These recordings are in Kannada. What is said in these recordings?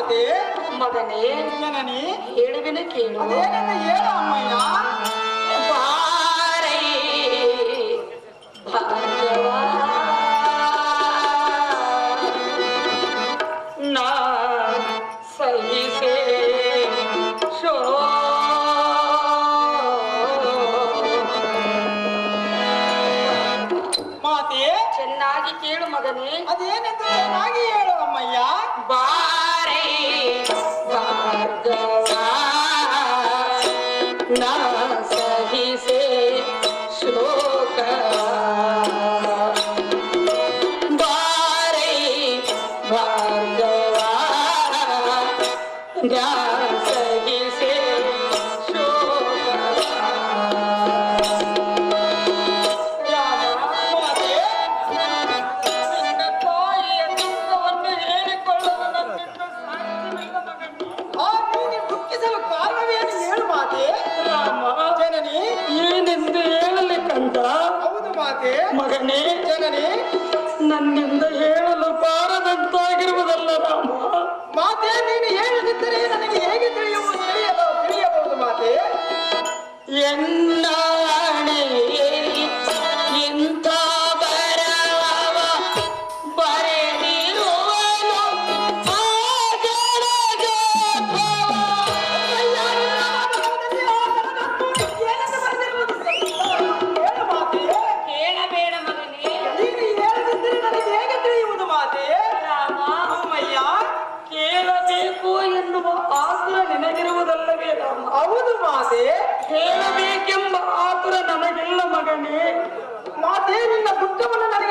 ಮಾತೆ ಮಗನೇ ಜನನಿ ಏಳುವಿನ ಕೇಳು ಏಳಮ್ಮ now. ಜನನಿ ಜನನಿ ನನ್ನಿಂದ ಹೇಳಲು ಪಾರದಂತಾಗಿರುವುದಲ್ಲ ರಾಮ ಮಾತೆ, ನೀನು ಹೇಳದಿದ್ದರೆ ನನಗೆ ಹೇಗೆ ತಿಳಿಯುವುದು? ತಿಳಿಯಬಹುದು ಮಾತೆ. ಎನ್ನ ನಿನಗಿರುವುದಲ್ಲವೇ ಹೌದು ಮಾತೆ. ಹೇಳಬೇಕೆಂಬ ಆತುರ ನಮಗಿಲ್ಲ ಮಗನೇ. ಮಾತೆ ನಿನ್ನ ದುಃಖವನ್ನು ನನಗೆ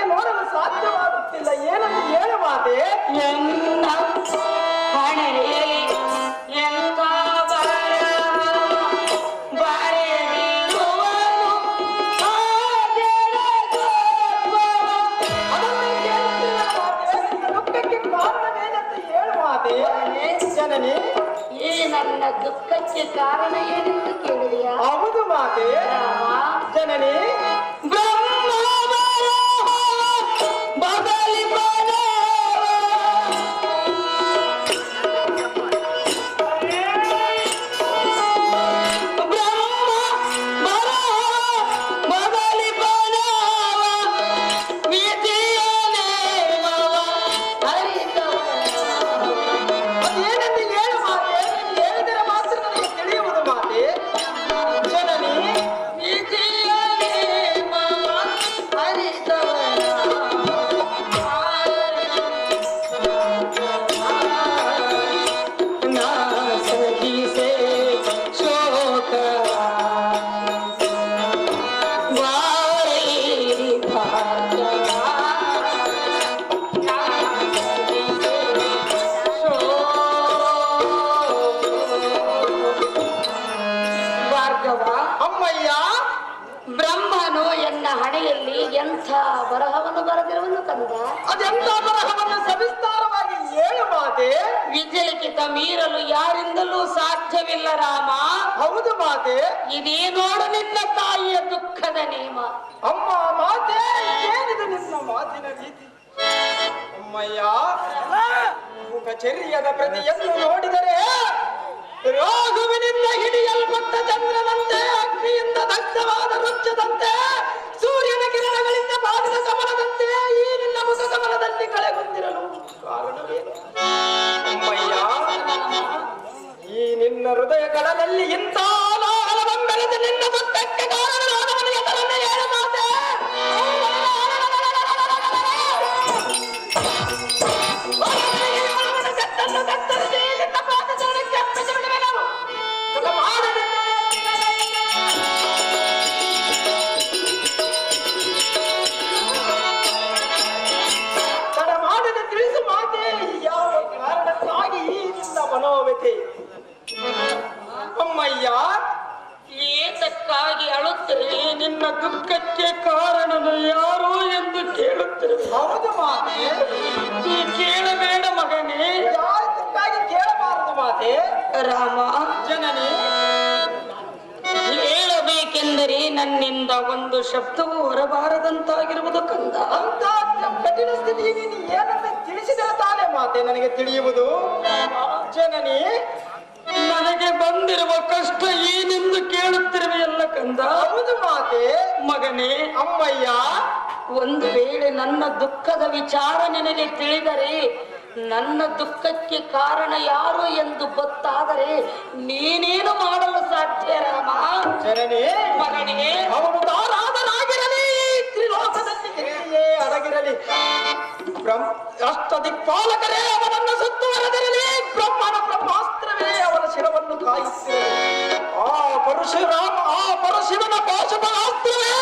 ಮಾಡಲು ಸಾಧ್ಯವಿಲ್ಲ ರಾಮ. ಹೌದು ಮಾತೆ. ಇದೇ ನೋಡು ನಿನ್ನ ತಾಯಿಯ ದುಃಖದ ನೇಮ ಅಮ್ಮ ಮಾತೆ ಏನಿದು ನಿನ್ನ ಮಾತಿನ ರೀತಿ? ಅಮ್ಮಯ್ಯ ಮುಖಚರ್ಯದ ಪ್ರತಿಯನ್ನು ನೋಡಿದರೆ ರಾಘುವಿನಿಂದ ಹಿಡಿಯಲ್ಪಟ್ಟ ಚಂದ್ರನಂತೆ ಅಗ್ನಿಯಿಂದ ದಗ್ಧವಾದ ಸೂರ್ಯನ ಕಿರಣಗಳಿಂದ ಬಾಡಿದ ಸಮರ ಹೃದಯ ಕಡಲಲ್ಲಿ ಇಂಥ ನಿನ್ನ ಮುತ್ತಕ್ಕೆ ಕಾಲ ನನ್ನಿಂದ ಒಂದು ಶಬ್ದವೂ ಹೊರಬಾರದಂತಾಗಿರುವುದು ಕಂದ ಅಂತ ಕಠಿಣ ಸ್ಥಿತಿಯಲ್ಲಿ ನೀನು ಏನಂತ ತಿಳಿಸಿದರೆ ತಾನೇ ಮಾತೆ ನನಗೆ ತಿಳಿಯುವುದು? ಜನನಿ ನನಗೆ ಬಂದಿರುವ ಕಷ್ಟ ಏನೆಂದು ಕೇಳುತ್ತಿರುವೆಯಲ್ಲ ಕಂದ. ಹೌದು ಮಾತೆ. ಮಗನೇ ಅಮ್ಮಯ್ಯ. ಒಂದು ವೇಳೆ ನನ್ನ ದುಃಖದ ವಿಚಾರ ನಿನಗೆ ತಿಳಿದರೆ ನನ್ನ ದುಃಖಕ್ಕೆ ಕಾರಣ ಯಾರು ಎಂದು ಗೊತ್ತಾದರೆ ನೀನೇನು ಮಾಡಲು ಸಾಧ್ಯ ರಾಮ? ಜನನೇ ಮಗನೇ ಅವನು ತಾರಾದನಾಗಿರಲಿ ತ್ರಿಲೋಕದಲ್ಲಿ ಅಡಗಿರಲಿ. ಬ್ರಹ್ಮ ಅಷ್ಟ ದಿಕ್ಪಾಲಕರೇ ಅವನನ್ನು ಸುತ್ತುವರೆದಿರಲಿ ಬ್ರಹ್ಮನ ಬ್ರಹ್ಮಾಸ್ತ್ರವೇ ಅವನ ಶಿರವನ್ನು ಕಾಯಿಸಿ ಆ ಪರಶುರಾಮ ಆ ಪರಶಿವನ ಪಾಶುಪಾಸ್ತ್ರವೇ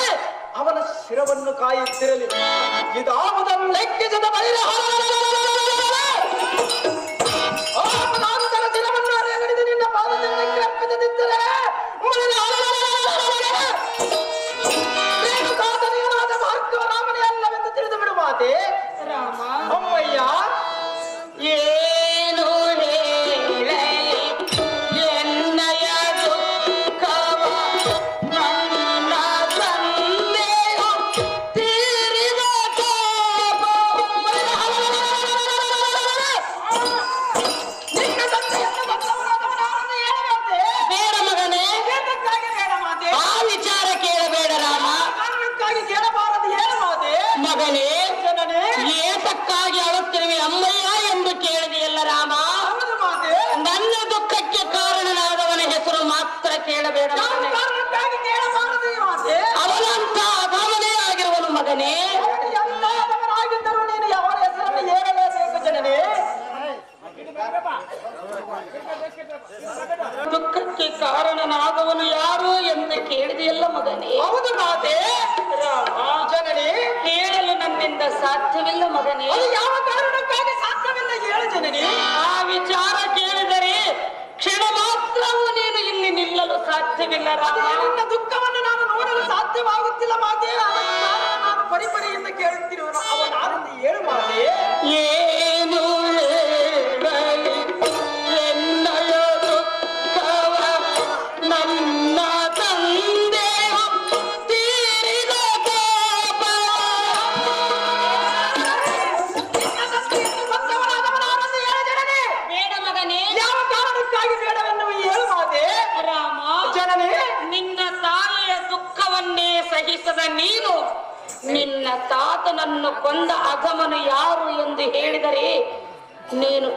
ಅವನ ಶಿರವನ್ನು ಕಾಯುತ್ತಿರಲಿ. ಇದಾವುದನ್ನು ಲೆಕ್ಕಿಸದ ಬಳಿರ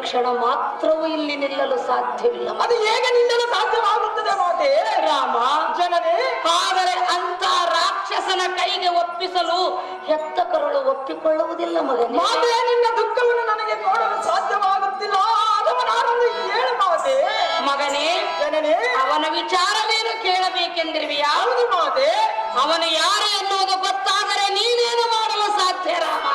ಕ್ಷಣ ಮಾತ್ರವೂ ಇಲ್ಲಿ ನಿಲ್ಲಲು ಸಾಧ್ಯವಿಲ್ಲ. ಅದು ಹೇಗೆ ನಿಲ್ಲಲು ಸಾಧ್ಯವಾಗುತ್ತದೆ ಮಾತೆ ರಾಮ? ಜನನೇ ಆದರೆ ಅಂತ ರಾಕ್ಷಸನ ಕೈಗೆ ಒಪ್ಪಿಸಲು ಹೆತ್ತ ಕರುಳು ಒಪ್ಪಿಕೊಳ್ಳುವುದಿಲ್ಲ ಮಗನೇ. ಮಾತೆ ನಿನ್ನ ದುಃಖವನ್ನು ನನಗೆ ನೋಡಲು ಸಾಧ್ಯವಾಗುತ್ತಿಲ್ಲ. ಹೇಳು ಮಾತೆ. ಮಗನೇ ಜನನೇ ಅವನ ವಿಚಾರವೇನು ಕೇಳಬೇಕೆಂದಿರುವೆಯಾ? ಯಾವುದು ಮಾತೆ. ಅವನು ಯಾರೇ ಅನ್ನೋದು ಗೊತ್ತಾದರೆ ನೀನೇನು ಮಾಡಲು ಸಾಧ್ಯ ರಾಮ?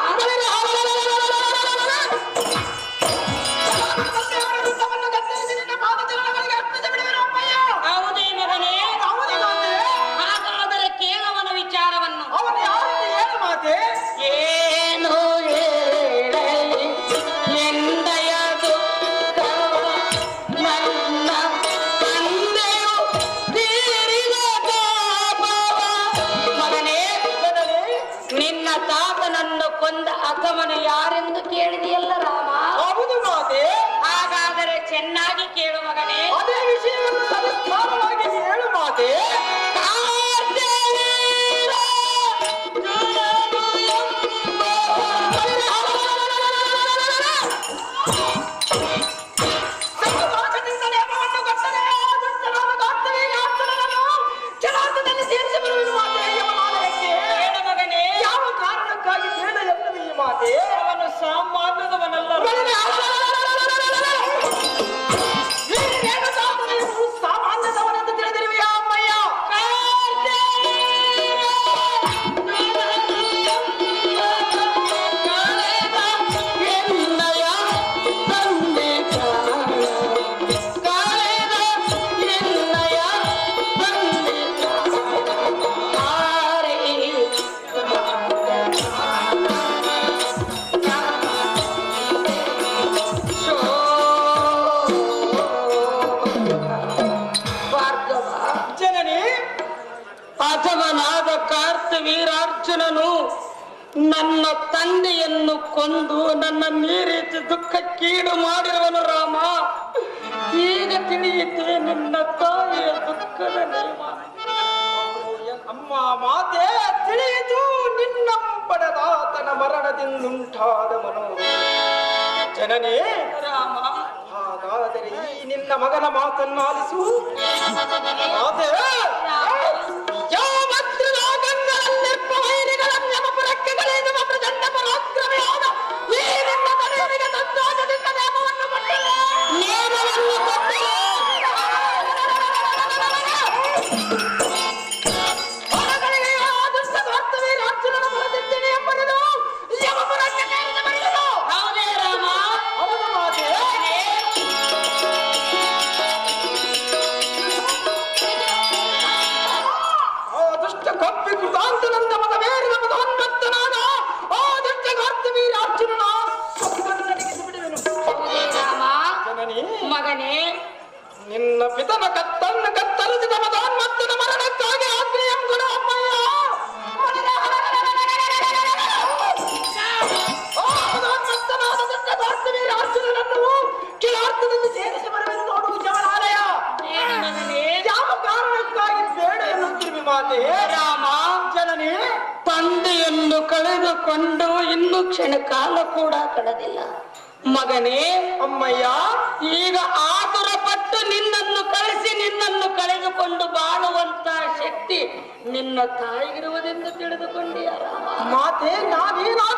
ಕಾರ್ತವೀರಾರ್ಜುನನು ನನ್ನ ತಂದೆಯನ್ನು ಕೊಂದು ನನ್ನ ಈ ದುಃಖ ದುಃಖಕ್ಕೀಡು ಮಾಡಿರುವನು ರಾಮ. ಈಗ ತಿಳಿಯಿತೆ ನಿನ್ನ ತಾಯಿಯ ದುಃಖದ ಅಮ್ಮ ಮಾತೆ ತಿಳಿಯಿತು ನಿನ್ನ ಪಡದಾತನ ಮರಣದಿಂದುಂಟಾದ ಮನೋ ಜನನೇ ರಾಮ. ಹಾಗಾದರೆ ಈ ನಿನ್ನ ಮಗನ ಮಾತನ್ನಾಲಿಸು. ಮಾತೆ ಪಿತನ ಕತ್ತನ್ನು ಮತೋನ್ಮತ್ತನ ಮರಣಕ್ಕಾಗಿ ಅಮ್ಮಯ್ಯ ಸೇರಿಸಿ ಜವನಾಲಯ ಯಾವ ಕಾರಣಕ್ಕಾಗಿ ಬೇಡ ಎನ್ನುತ್ತಿರುವಿ ಮಾತೆ? ರಾಮ ಜನನೇ ತಂದೆಯನ್ನು ಕಳೆದುಕೊಂಡು ಇನ್ನು ಕ್ಷಣ ಕಾಲ ಕೂಡ ಕಳೆದಿಲ್ಲ. ಮಗನೇ ಅಮ್ಮಯ್ಯ ನಿನ್ನ ತಾಯಿಗಿರುವುದೆಂದು ತಿಳಿದುಕೊಂಡಿಯ ಮಾತೆ ನಾನೇನಾದರೂ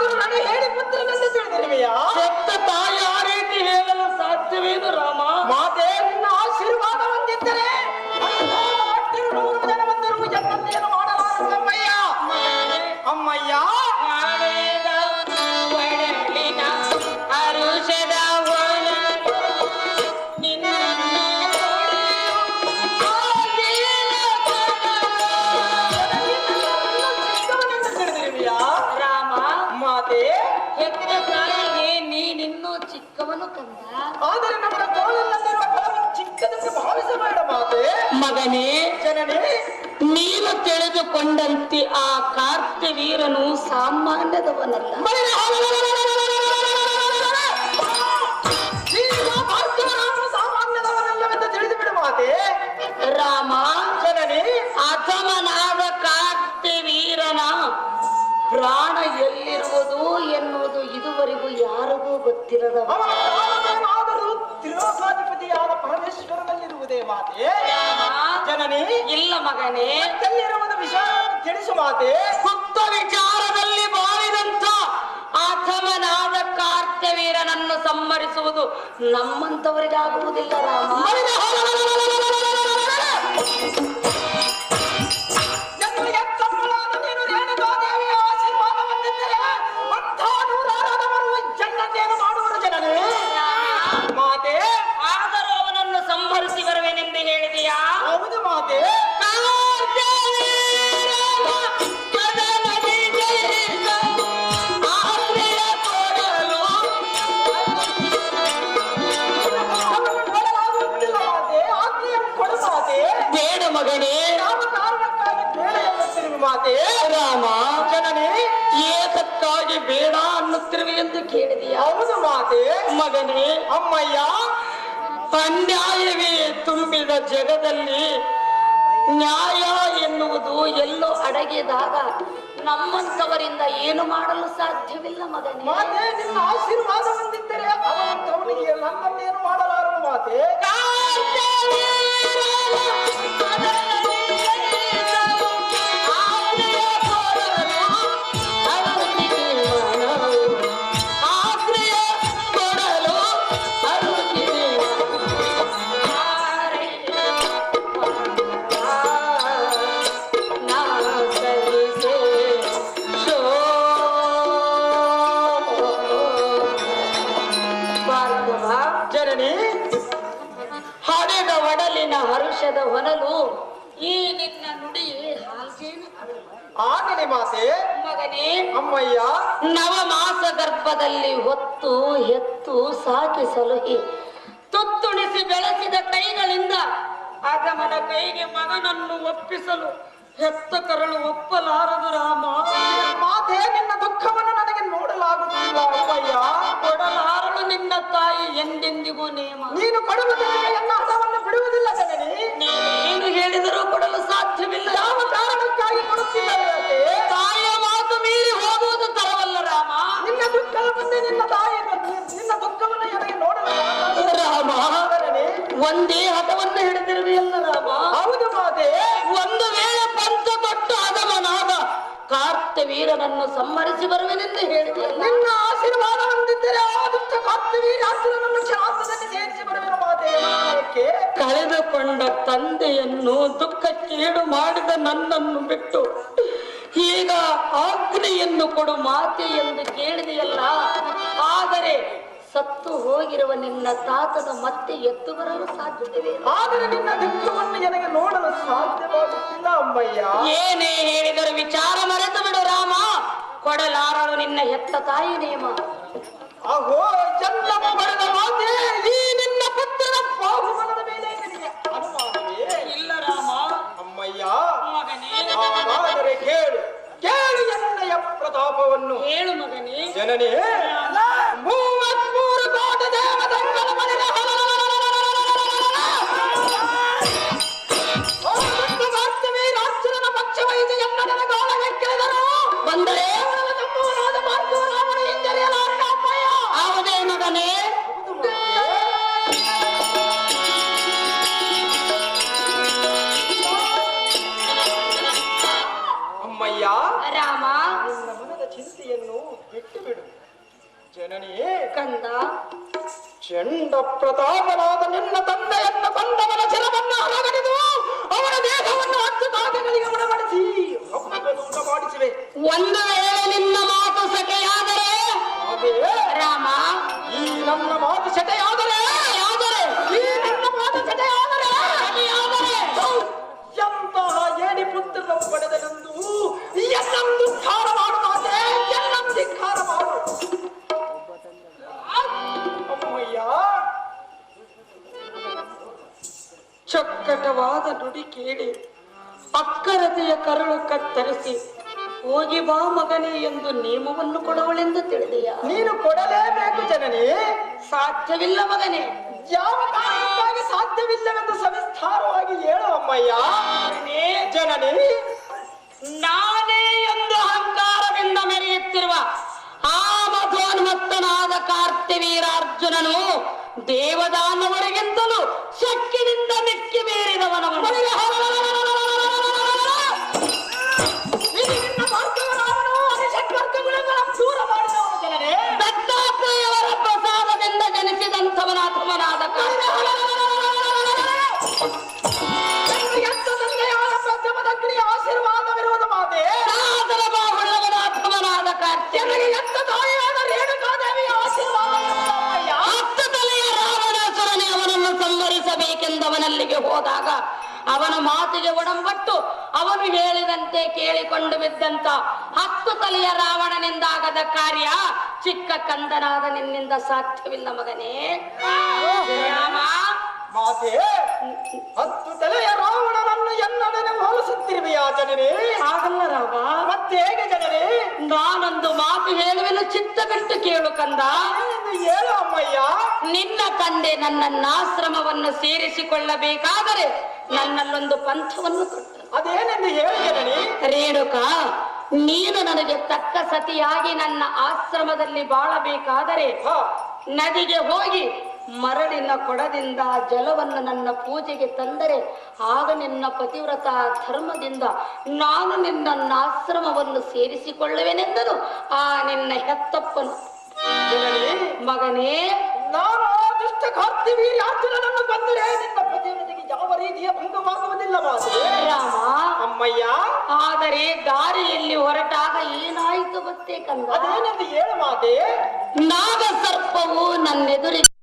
ಮಾತೆ ಹೆತ್ತ ತಾಯಿಗೆ ನೀನಿನ್ನೂ ಚಿಕ್ಕವನು ಕಂದ. ಆದರೆ ನಮ್ಮ ತೋಳಲ್ಲಿರುವ ಫಲವನ್ನು ಚಿಕ್ಕದೆಂದು ಭಾವಿಸಬೇಡ ಮಾತೆ. ಮಗನೇ ಜನನೇ ನೀನು ತಿಳಿದುಕೊಂಡಂತೆ ಆ ಕಾರ್ತಿವೀರನು ಸಾಮಾನ್ಯದವನಲ್ಲ. ಸಾಮಾನ್ಯದವನಲ್ಲವೆಂದು ತಿಳಿದು ಬಿಡು ಮಾತೆ. ರಾಮ ಜನನೇ ಕಾರ್ತಿವೀರನ ಪ್ರಾಣ ಎಲ್ಲಿರುವುದು ಎನ್ನುವುದು ಇದುವರೆಗೂ ಯಾರಿಗೂ ಗೊತ್ತಿರದ ತ್ರಿಲೋಕಾಧಿಪತಿಯಾದ ಪರಮೇಶ್ವರನಲ್ಲಿರುವುದೇ ಮಾತೆ? ಜನನಿ ಇಲ್ಲ ಮಗನೇ. ಎಲ್ಲಿರುವುದು ವಿಷಯ ತಿಳಿಸು ಮಾತೆ? ಸುತ್ತ ವಿಚಾರದಲ್ಲಿ ಬಾರಿದಂತ ಅಥಮನಾದ ಕಾರ್ತವೀರನನ್ನು ಸಂಹರಿಸುವುದು ನಮ್ಮಂತವರಿಗಾಗುವುದಿಲ್ಲ ರಾಮ. ಮಾತೆ ರಾಮ ಜನನೇ ಏತಕ್ಕಾಗಿ ಬೇಡ ಅನ್ನುತ್ತಿರುವೆ ಎಂದು ಕೇಳಿದೆಯಾ? ಹೌದು ಮಾತೆ. ಮಗನೇ ಅಮ್ಮಯ್ಯ ಅನ್ಯಾಯವೇ ತುಂಬಿದ ಜಗದಲ್ಲಿ ನ್ಯಾಯ ಎನ್ನುವುದು ಎಲ್ಲೋ ಅಡಗಿದಾಗ ನಮ್ಮಂತವರಿಂದ ಏನು ಮಾಡಲು ಸಾಧ್ಯವಿಲ್ಲ ಮಗನೇ. ಮಾತೆ ಆಶೀರ್ವಾದ ಹೊಂದಿದ್ದರೆ ಅವನಂತವನಿಗೆ ನನ್ನನ್ನೇನು ಆಗಲಿ ಮಾತೆ ಮಗನೇ ಅಮ್ಮಯ್ಯ ನವಮಾಸ ಗರ್ಭದಲ್ಲಿ ಹೊತ್ತು ಎತ್ತು ಸಾಕಿ ಸಲಹಿ ತುತ್ತುಣಿಸಿ ಬೆಳೆಸಿದ ಕೈಗಳಿಂದ ಆಗಮನ ಕೈಗೆ ಮಗನನ್ನು ಒಪ್ಪಿಸಲು ಹೆತ್ತ ಕರಳು ಒಪ್ಪಲಾರದು ರಾಮ. ಮಾತೆ ನಿನ್ನ ದುಃಖವನ್ನು ನನಗೆ ನೋಡಲಾಗುತ್ತಿಲ್ಲ ಅಮ್ಮಯ್ಯ. ಕೊಡಲಾರಳು ನಿನ್ನ ತಾಯಿ ಎಂದೆಂದಿಗೂ ನೇಮ. ನೀನು ಕೊಡುವುದಿಲ್ಲ ಎನ್ನ ಹಣವನ್ನು ಬಿಡುವುದಿಲ್ಲ. ನೀನು ಹೇಳಿದರೂ ಕೊಡಲು ಸಾಧ್ಯವಿಲ್ಲ. ಯಾವ ಕಾರಣಕ್ಕಾಗಿ ಕೊಡುತ್ತಿಲ್ಲವೇ ಅತ್ತೆ? ತಾಯಿಯ ಮಾತು ಮೀರಿ ಹೋಗುವುದು ತರವಲ್ಲ ರಾಮ. ನಿನ್ನ ಮುಂದೆ ನಿನ್ನ ತಾಯಿ ನಿನ್ನ ದುಃಖವನ್ನು ನನಗೆ ನೋಡಲು ರಾಮ ಒಂದೇ ಹಠವನ್ನು ಹಿಡಿದಿರುವೆಯಲ್ಲ ರಾಮ. ಹೌದು ಮಾತೆ. ಒಂದು ವೇಳೆ ಪಂಚ ತೊಟ್ಟು ಹದವನಾದ ಕಾರ್ತ ವೀರನನ್ನು ಸಂಹರಿಸಿ ಬರುವೆನೆಂದು ಹೇಳಿದೆಯಲ್ಲ. ನಿನ್ನ ದುಃಖಕ್ಕೀಡು ಮಾಡಿದ ನನ್ನನ್ನು ಬಿಟ್ಟು ಈಗ ಆಜ್ಞೆಯನ್ನು ಕೊಡು ಮಾತೆ ಎಂದು ಕೇಳಿದೆಯಲ್ಲ. ಆದರೆ ಸತ್ತು ಹೋಗಿರುವ ನಿನ್ನ ತಾತನ ಮತ್ತೆ ಎತ್ತು ಬರಲು ಸಾಧ್ಯವಿದೆ. ಆದರೆ ನಿನ್ನ ದುಃಖವನ್ನು ನನಗೆ ನೋಡಲು ಸಾಧ್ಯವಾಗುತ್ತಿಲ್ಲ ಅಮ್ಮಯ್ಯ. ಏನೇ ಹೇಳಿದರೂ ವಿಚಾರ ಮರೆತು ಬಿಡು ರಾಮ. ಕೊಡಲಾರಳು ನಿನ್ನ ಹೆತ್ತ ತಾಯಿ ನೇಮ. ಅಹೋ ಚಂದಮ ಹೇಳು ಮಗನೇ. ಜನನಿ ಬಿಟ್ಟು ಬಿಡು. ಜನನಿಯೇ ಕಂದ ಚಂಡ ಪ್ರತಾಪನಾದ ನಿನ್ನ ತಂದೆಯನ್ನ ಬಂದವನ ಶಿರವನ್ನು ಹೊರಗಡೆದು ಅವನ ದೇಹವನ್ನು ಹತ್ತು ಭಾಗಗಳಿಗೆ ಉಣಬಡಿಸಿ ಹಬ್ಬದೂಟ ಮಾಡಿಸಿವೆ ಒಂದು ವೇಳೆ ನಿನ್ನ ಮಾತು ಸಟೆಯಾದರೆ ಅದೇ ರಾಮ ಈ ನನ್ನ ಮಾತು ಸೆಟೆಯಾದರೆ ನುಡಿ ಕೇಳಿ ಅಕ್ಕರತೆಯ ಕರಳು ಕತ್ತರಿಸಿ ಹೋಗಿ ಬಾ ಮಗನೇ ಎಂದು ನಿಯಮವನ್ನು ಕೊಡುವಳೆಂದು ತಿಳಿದೆಯ? ನೀನು ಕೊಡಲೇಬೇಕು ಜನನೇ. ಸಾಧ್ಯವಿಲ್ಲ ಮಗನೇ. ಯಾವ ಕಾರಣಕ್ಕಾಗಿ ಸಾಧ್ಯವಿಲ್ಲವೆಂದು ಸವಿಸ್ತಾರವಾಗಿ ಹೇಳು ಅಮ್ಮಯ್ಯ. ಜನನೇ. ನಾನೇ ಎಂದು ಅಹಂಕಾರದಿಂದ ಮೆರೆಯುತ್ತಿರುವ ಆ ಮಧೋನ್ಮತ್ತನಾದ ಕಾರ್ತಿವೀರಾರ್ಜುನನು ದೇವದಾನವರಿಗಿಂತಲೂ ಶಕ್ತಿನಿಂದ ಮೆಕ್ಕಿ ಮೀರಿದವನವನು ಸಂಹರಿಸಬೇಕೆಂದವನಲ್ಲಿಗೆ ಹೋದಾಗ ಅವನ ಮಾತಿಗೆ ಒಡಂಬಟ್ಟು ಅವನು ಹೇಳಿದಂತೆ ಕೇಳಿಕೊಂಡು ಬಿದ್ದಂತ ಹತ್ತು ತಲೆಯ ರಾವಣನಿಂದಾಗದ ಕಾರ್ಯ ಚಿಕ್ಕ ಕಂದನಾದ ನಿನ್ನಿಂದ ಸಾಧ್ಯವಿಲ್ಲ ಮಗನೇ. ರಾಮ ಮಾತೆ ಹತ್ತು ತಲೆಯ ರಾವಣನನ್ನು ಎನ್ನಡನೆ ಹೋಲಿಸುತ್ತಿರುವೆಯಾ ಜನರೇ? ಆಗಲ್ಲ ರಾವ. ಮತ್ತೆ ಹೇಗೆ ಜನರೇ? ನಾನೊಂದು ಮಾತು ಹೇಳುವೆನು ಚಿತ್ತ ಬಿಟ್ಟು ಕೇಳು ಕಂದ. ಹೇಳು ಅಮ್ಮಯ್ಯ. ನಿನ್ನ ತಂದೆ ನನ್ನನ್ನ ಆಶ್ರಮವನ್ನು ಸೇರಿಸಿಕೊಳ್ಳಬೇಕಾದರೆ ನನ್ನಲ್ಲೊಂದು ಪಂಥವನ್ನು ಕೊಟ್ಟರು. ಅದೇನೆಂದು ಹೇಳಿ ಜನನಿ ರೇಣುಕ ನೀನು ನನಗೆ ತಕ್ಕ ಸತಿಯಾಗಿ ನನ್ನ ಆಶ್ರಮದಲ್ಲಿ ಬಾಳಬೇಕಾದರೆ ನದಿಗೆ ಹೋಗಿ ಮರಳಿನ ಕೊಡದಿಂದ ಜಲವನ್ನು ನನ್ನ ಪೂಜೆಗೆ ತಂದರೆ ಆಗ ನಿನ್ನ ಪತಿವ್ರತ ಧರ್ಮದಿಂದ ನಾನು ನಿನ್ನ ಆಶ್ರಮವನ್ನು ಸೇರಿಸಿಕೊಳ್ಳುವೆನೆಂದನು. ಆ ನಿನ್ನ ಹೆತ್ತಪ್ಪನು. ಮಗನೇ. ನಾನು ಬಂದರೆ ನಿನ್ನ ಪತಿವ್ರತೆಗೆ ಯಾವ ರೀತಿಯ ಭಂಗವಾಗುವುದಿಲ್ಲ ಅಮ್ಮಯ್ಯ. ಆದರೆ ದಾರಿಯಲ್ಲಿ ಹೊರಟಾಗ ಏನಾಯಿತು ಗೊತ್ತೇ ಕಂದ ಅದೇನೆಂದು ಹೇಳು ಮಾತೆ. ನಾಗ ಸರ್ಪವು ನನ್ನೆದುರಿಗೆ